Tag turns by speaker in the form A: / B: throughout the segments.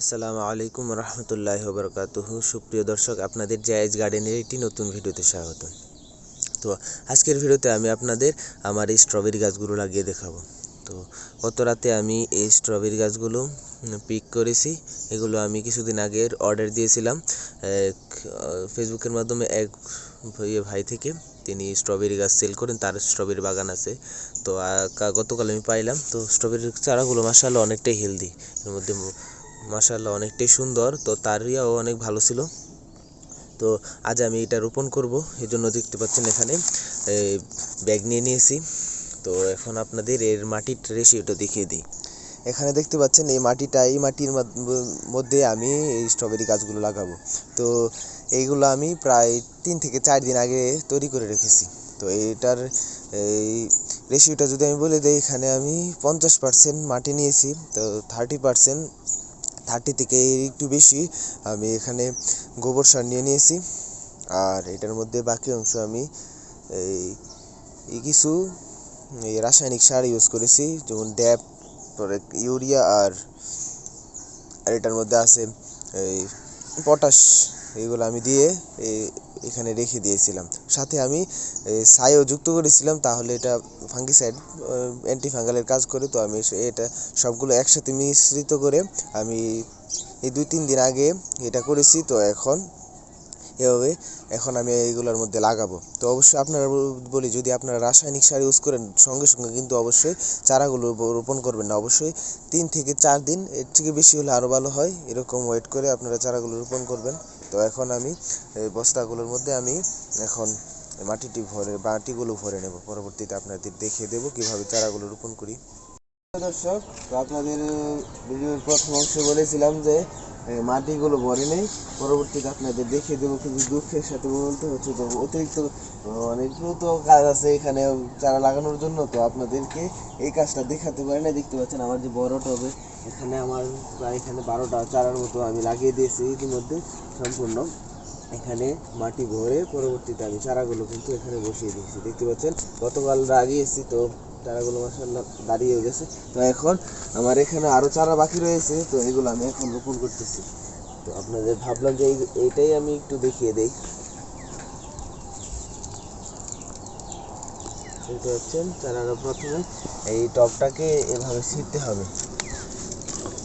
A: আসসালামু আলাইকুম রহমতুল্লাহ বরকাতুহ সুপ্রিয় দর্শক, আপনাদের জায়েজ গার্ডেনের একটি নতুন ভিডিওতে স্বাগত। তো আজকের ভিডিওতে আমি আপনাদের আমার এই স্ট্রবেরি গাছগুলো লাগিয়ে দেখাবো। তো গত রাতে আমি এই স্ট্রবেরি গাছগুলো পিক করেছি। এগুলো আমি কিছুদিন আগে অর্ডার দিয়েছিলাম। ফেসবুকের মাধ্যমে এক ভাই থেকে তিনি স্ট্রবেরি গাছ সেল করেন। তার স্ট্রবেরি বাগান আছে। তো গতকাল আমি পাইলাম। তো স্ট্রবেরির চারাগুলো মাসাল্লাহ অনেকটাই হেলদি এর মধ্যে মাসাল্লাহ অনেকটাই সুন্দর। তো তার ইয়াও অনেক ভালো ছিল। তো আজ আমি এটা রোপণ করব জন্য দেখতে পাচ্ছেন এখানে ব্যাগ নিয়ে নিয়েছি। তো এখন আপনাদের এর মাটির রেশিওটা দেখিয়ে দিই। এখানে দেখতে পাচ্ছেন এই মাটিটা, এই মাটির মধ্যে আমি এই স্ট্রবেরি গাছগুলো লাগাবো। তো এইগুলো আমি প্রায় তিন থেকে চার দিন আগে তৈরি করে রেখেছি। তো এটার এই রেশিওটা যদি আমি বলে দিই, এখানে আমি পঞ্চাশ পার্সেন্ট মাটি নিয়েছি। তো থার্টি পার্সেন্ট থার্টি থেকে একটু বেশি, আমি এখানে গোবর সার নিয়ে নিয়েছি। আর এটার মধ্যে বাকি অংশ আমি এই কিছু রাসায়নিক সার ইউজ করেছি, যেমন ড্যাপ, পরে ইউরিয়া আর আর এটার মধ্যে আছে এই পটাশ। এইগুলো আমি দিয়ে এখানে রেখে দিয়েছিলাম। সাথে আমি সাইও যুক্ত করেছিলাম, তাহলে এটা ফাঙ্গিসাইড অ্যান্টি ফাঙ্গালের কাজ করে, তো আমি এটা সবগুলো একসাথে মিশ্রিত করে আমি এই দুই তিন দিন আগে এটা করেছি, তো এখন এভাবে এখন আমি এইগুলোর মধ্যে লাগাবো। তো অবশ্যই আপনারা বলি, যদি আপনারা রাসায়নিক সার ইউজ করেন, সঙ্গে সঙ্গে কিন্তু অবশ্যই চারাগুলো রোপণ করবেন না। অবশ্যই তিন থেকে চার দিন, এর থেকে বেশি হলে আরও ভালো হয়। এরকম ওয়েট করে আপনারা চারাগুলো রোপণ করবেন। তো এখন আমি বস্তাগুলোর মধ্যে আমি এখন মাটিটি ভরে, মাটিগুলো ভরে নেব। পরবর্তীতে আপনাদের দেখিয়ে দেবো কীভাবে চারাগুলো রোপণ করি। দর্শক, আপনাদের ভিডিওর প্রথম অংশে বলেছিলাম যে মাটিগুলো ভরে নেই। পরবর্তীতে আপনাদের দেখিয়ে দেবো কিন্তু দুঃখের সাথে বলতে হচ্ছে তো অতিরিক্ত অনেকগুলো তো কাজ আছে এখানে চারা লাগানোর জন্য, তো আপনাদেরকে এই কাজটা দেখাতে পারি না দেখতে পাচ্ছেন আমার যে বড় টবে এখানে আমার প্রায় এখানে বারোটা চারার মতো আমি লাগিয়ে দিয়েছি ইতিমধ্যে সম্পূর্ণ। এখানে মাটি ভরে পরবর্তীতে আমি চারাগুলো কিন্তু এখানে বসিয়ে দিয়েছি। দেখতে পাচ্ছেন, গতকাল লাগিয়েছি তো চারাগুলো মাসাল্লাহ দাঁড়িয়ে গেছে। তো এখন আমার এখানে আরও চারা বাকি রয়েছে, তো এগুলো আমি এখন রোপণ করতেছি। তো আপনাদের ভাবলাম যে এই- এইটাই আমি একটু দেখিয়ে দেই। দেখতে পাচ্ছেন চারাটা প্রথমে এই টবটাকে এভাবে ছিঁড়তে হবে।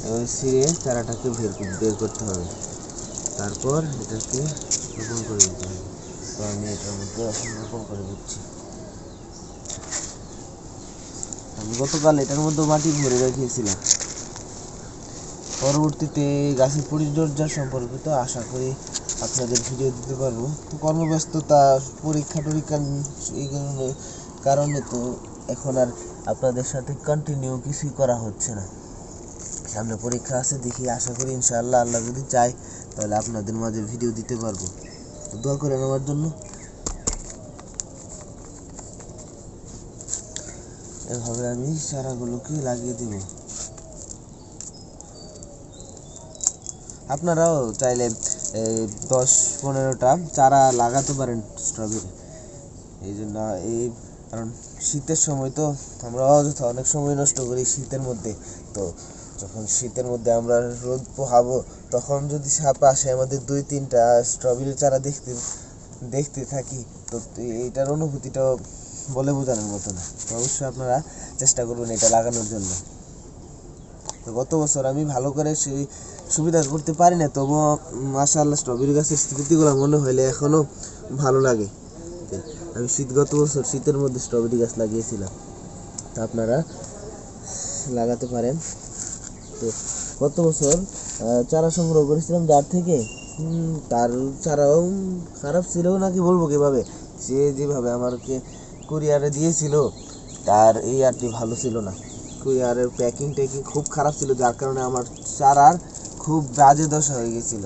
A: এভাবে ছিঁড়ে চারাটাকে বের বের করতে হবে। তারপর এটাকে রোপণ করে দিতে হবে। তো আমি এটার মধ্যে রোপণ করে দিচ্ছি। আমি গতকাল এটার মধ্যে মাটি ভরে রেখেছিলাম। পরবর্তীতে গাছের পরিচর্যা সম্পর্কিত আশা করি আপনাদের ভিডিও দিতে পারব। তো কর্মব্যস্ততা, পরীক্ষা টরীক্ষা এই কারণে কারণে তো এখন আর আপনাদের সাথে কন্টিনিউ কিছুই করা হচ্ছে না। সামনে পরীক্ষা আছে দেখি, আশা করি ইনশাআল্লাহ আল্লাহ যদি চায়, তাহলে আপনাদের মাঝে ভিডিও দিতে পারব। দোয়া করেন আমার জন্য। এভাবে আমি চারাগুলোকে লাগিয়ে দিব। আপনারাও চাইলে দশ পনেরোটা চারা লাগাতে পারেন স্ট্রবেরি এই জন্য এই, কারণ শীতের সময় তো আমরা অযথা অনেক সময় নষ্ট করি শীতের মধ্যে। তো যখন শীতের মধ্যে আমরা রোদ পোহাবো, তখন যদি সাপ আসে, আমাদের দুই তিনটা স্ট্রবেরি চারা দেখতে দেখতে থাকি, তো এইটার অনুভূতিটাও বলে বোঝানোর মতো না। তো অবশ্যই আপনারা চেষ্টা করবেন এটা লাগানোর জন্য। তো গত বছর আমি ভালো করে সেই সুবিধা করতে পারি না, তবুও মাশাআল্লাহ স্ট্রবেরি গাছের স্মৃতিগুলো মনে হইলে এখনও ভালো লাগে। আমি শীত, গত বছর শীতের মধ্যে স্ট্রবেরি গাছ লাগিয়েছিলাম। তা আপনারা লাগাতে পারেন। তো গত বছর চারা সংগ্রহ করেছিলাম যার থেকে তার চারাও খারাপ ছিল নাকি বলব কীভাবে? সে যেভাবে আমাকে কুরিয়ারে দিয়েছিল, তার এই আরটি ভালো ছিল না। কুরিয়ারের প্যাকিং ট্যাকিং খুব খারাপ ছিল, যার কারণে আমার চারার খুব বাজে দশা হয়ে গেছিল।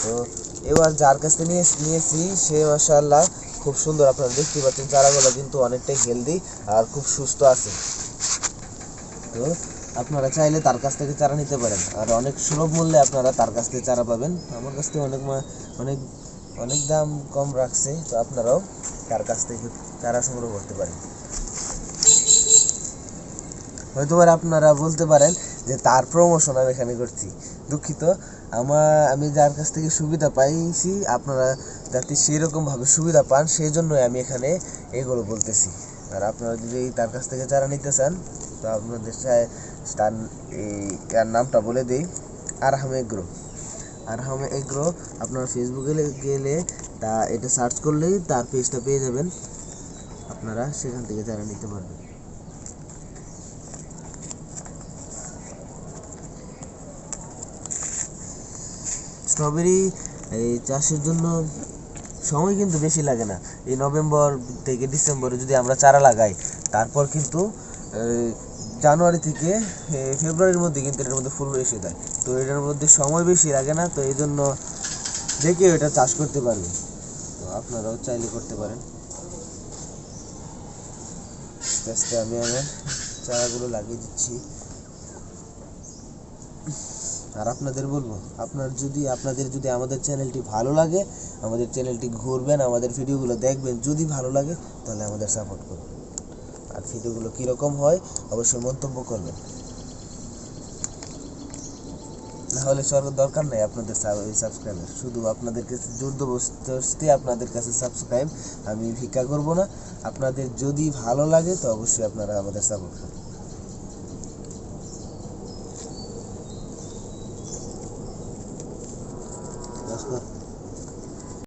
A: তো এবার যার কাছ নিয়ে নিয়েছি, সে মাসাল্লাহ খুব সুন্দর। আপনারা দেখতে পাচ্ছেন, চারাগুলো কিন্তু অনেকটাই হেলদি আর খুব সুস্থ আছে। তো আপনারা চাইলে তার কাছ থেকে চারা নিতে পারেন। আর অনেক সুলভ মূল্যে আপনারা তার কাছ থেকে চারা পাবেন। আমার কাছ থেকে অনেক অনেক অনেক দাম কম রাখছে, তো আপনারাও তার কাছ থেকে চারা সংগ্রহ করতে পারেন হয়তো আপনারা বলতে পারেন যে তার প্রমোশন আমি এখানে করছি। দুঃখিত আমার আমি যার কাছ থেকে সুবিধা পাইছি, আপনারা যাতে সেরকমভাবে সুবিধা পান সেই জন্য আমি এখানে এগুলো বলতেছি। আর আপনারা যদি তার কাছ থেকে যারা নিতে চান, তো আপনাদের তার এই এর নামটা বলে দিই আর আরহাম এগ্রো আরহাম এগ্রো আপনারা ফেসবুকে গেলে তা এটা সার্চ করলেই তার পেজটা পেয়ে যাবেন। আপনারা সেখান থেকে যারা নিতে পারবেন। স্ট্রবেরি এই চাষের জন্য সময় কিন্তু বেশি লাগে না। এই নভেম্বর থেকে ডিসেম্বরে যদি আমরা চারা লাগাই, তারপর কিন্তু জানুয়ারি থেকে ফেব্রুয়ারির মধ্যে কিন্তু এটার মধ্যে ফুল এসে যায়। তো এটার মধ্যে সময় বেশি লাগে না, তো এই জন্য কেউ এটা চাষ করতে পারবে। তো আপনারাও চাইলে করতে পারেন। আস্তে আস্তে আমি আমার চারাগুলো লাগিয়ে দিচ্ছি। আর আপনাদের বলব, আপনার যদি, আপনাদের যদি আমাদের চ্যানেলটি ভালো লাগে, আমাদের চ্যানেলটি ঘুরবেন, আমাদের ভিডিওগুলো দেখবেন, যদি ভালো লাগে, তাহলে আমাদের সাপোর্ট করবেন। আর ভিডিওগুলো কীরকম হয়, অবশ্যই মন্তব্য করবেন। নাহলে সর দরকার নেই আপনাদের সাবস্ক্রাইবার শুধু আপনাদের কাছে জোরদবস্তি আপনাদের কাছে সাবস্ক্রাইব আমি ভিক্ষা করব না। আপনাদের যদি ভালো লাগে তো অবশ্যই আপনারা আমাদের সাপোর্ট করবেন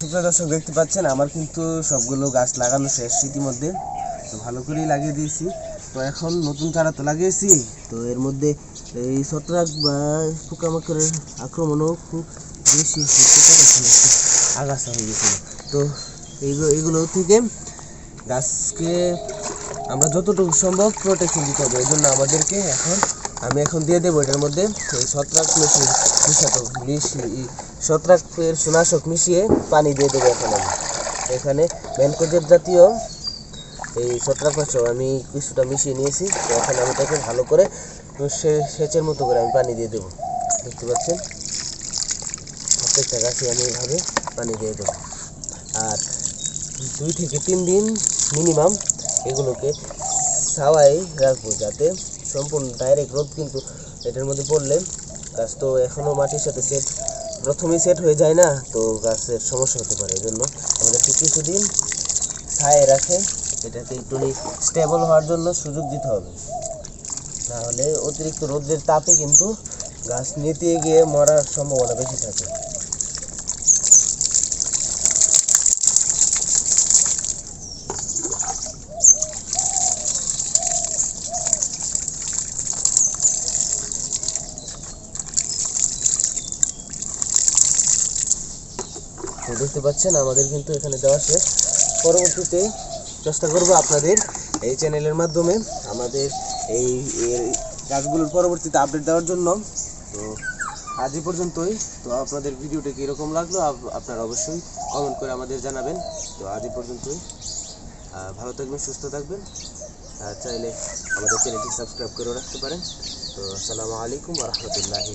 A: সুপ্রিয় দর্শক দেখতে পাচ্ছেন আমার কিন্তু সবগুলো গাছ লাগানো শেষ ইতিমধ্যে। তো ভালো করেই লাগিয়ে দিয়েছি। তো এখন নতুন চারা তো লাগিয়েছি। তো এর মধ্যে এই ছত্রাক বা পোকামাকড়ের আক্রমণও খুব বেশি আগাছা হয়ে গেছিল। তো এইগুলো এগুলো থেকে গাছকে আমরা যতটুকু সম্ভব প্রোটেকশন দিতে হবে। এই জন্য আমাদেরকে এখন, আমি এখন দিয়ে দেবো এটার মধ্যে এই ছত্রাক মিশিয়ে মিশাতো মিশিয়ে ছত্রাকের সুনাশক মিশিয়ে পানি দিয়ে দেবো এখন আমি। এখানে ম্যানকোজেব জাতীয় এই ছত্রাক ছত্রাকনাশক আমি কিছুটা মিশিয়ে নিয়েছি, তো এখন আমি তাকে ভালো করে সেচের মতো করে আমি পানি দিয়ে দেবো। দেখতে পাচ্ছেন? প্রত্যেকটা গাছে আমি এইভাবে পানি দিয়ে দেবো। আর দুই থেকে তিন দিন মিনিমাম এগুলোকে ছাওয়াই রাখব যাতে সম্পূর্ণ ডাইরেক্ট রোদ কিন্তু এটার মধ্যে পড়লে গাছ তো এখনও মাটির সাথে সেট প্রথমেই সেট হয়ে যায় না, তো গাছের সমস্যা হতে পারে। এই জন্য আমাদেরকে কিছুদিন ছায়ে রাখে এটাকে একটু স্টেবল হওয়ার জন্য সুযোগ দিতে হবে। নাহলে অতিরিক্ত রোদের তাপে কিন্তু গাছ নিতে গিয়ে মরার সম্ভাবনা বেশি থাকে। দেখতে পাচ্ছেন, আমাদের কিন্তু এখানে দেওয়া শেষ পরবর্তীতে চেষ্টা করব আপনাদের এই চ্যানেলের মাধ্যমে আমাদের এই গাছগুলোর পরবর্তীতে আপডেট দেওয়ার জন্য। তো আজ পর্যন্তই। তো আপনাদের ভিডিওটা কীরকম লাগল আপনারা অবশ্যই কমেন্ট করে আমাদের জানাবেন। তো আজ পর্যন্তই। ভালো থাকবেন, সুস্থ থাকবেন। চাইলে আমাদের চ্যানেলটি সাবস্ক্রাইব করে রাখতে পারেন। তো আসসালামু আলাইকুম রহমতুল্লাহি